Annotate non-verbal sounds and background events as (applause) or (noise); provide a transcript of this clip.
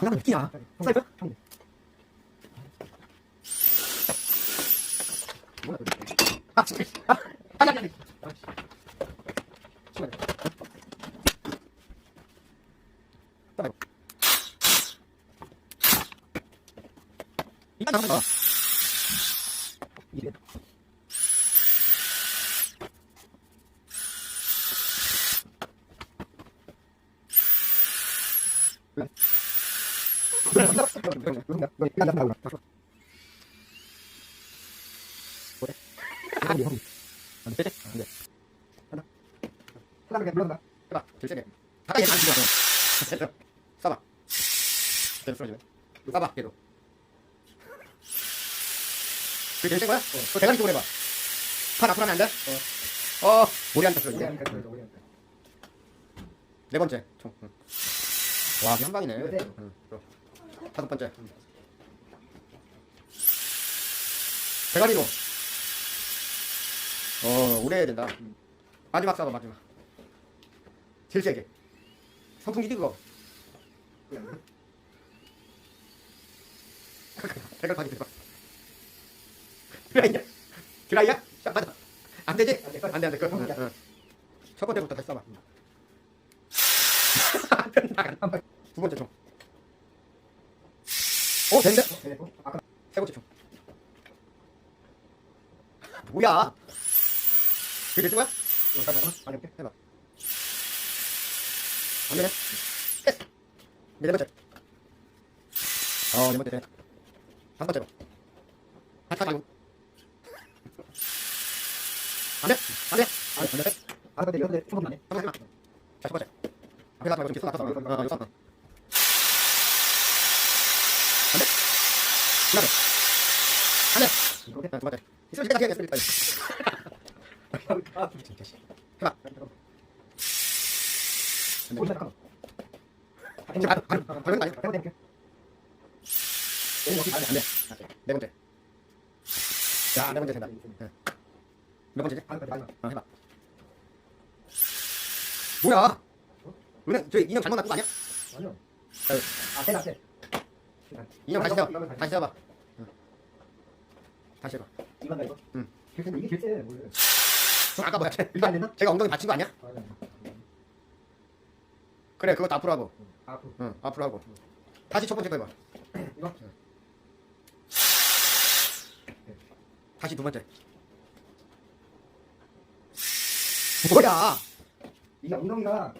장난은 웃기야. 사이프? 형. 아. 아, 아니, 아니, 아니. 이만 나오면 돼. 이게 해 봐, 들세게. 가까이 안 죽어. 써봐. 계속 쏘지네. 써봐, 계속. 그게 제일 거야? 어. 그 대가리 쪽으로 해봐. 팔 앞으로 하면 안 돼? 어. 어, 머리 안 탔어, 이제. 네 번째, 총. 응. 와, 이게 한 방이네. 응. 또. 다섯 번째. 대가리로. 어, 오래 해야 된다. 마지막 싸봐, 마지막. 제일 세게. 선풍기 뜨거. 대가리 바지 들어. 드라이야? 드라이야? 자, 맞아. 안 되지? 안 돼, 안 돼. 그, 응, 응. 첫 번째부터 다시 써봐. (laughs) 두 번째 총. 오, 된대? 세 번째 총. 뭐야? 그게 됐은 거야? 해봐. 안 되네. 끝. 이제 네 번째. 어, 네 번째 돼. 다섯 번째로. 다시 가지고. 안 돼? 안 돼? 안 돼? 안 돼? 아 근데 이런데 조금 안 해. 한번 해봐. 자, 첫 번째. 앞에 가지 말고 좀 뒤로 놔둬. 어, 어, 여기서. 안 하나 더. 안 돼. 이렇게? 어, 두 번째. 있으면 이제 다 해야겠어, 일단. 아, 진짜 씨. 해봐. 안 돼. 오늘 잠깐. 이제 바로, 바로, 바로 걸는 거 아니야? 해볼게 해볼게. 안 돼, 안 돼. 네 번째. 자, 네 번째 된다. 응. 몇 번째지? 아. 어, 해봐. 뭐야? 은행, 저 인형 잘못 놔둔 거 아니야? 아니요. 아, 세 세. 인형 다시 세워. 다시. 응. 다시 해봐. 이건 나 이거. 응. 이게 길세 원래. 아까 뭐야? 이거 안 됐나? 제가 엉덩이 받친 거 아니야? 맞아. 그래, 그것도 앞으로 하고. 아, 그 응, 앞으로 하고. 다시 첫 번째 거 해봐. 이거. 다시 두 번째. 뭐야? 이게 엉덩이가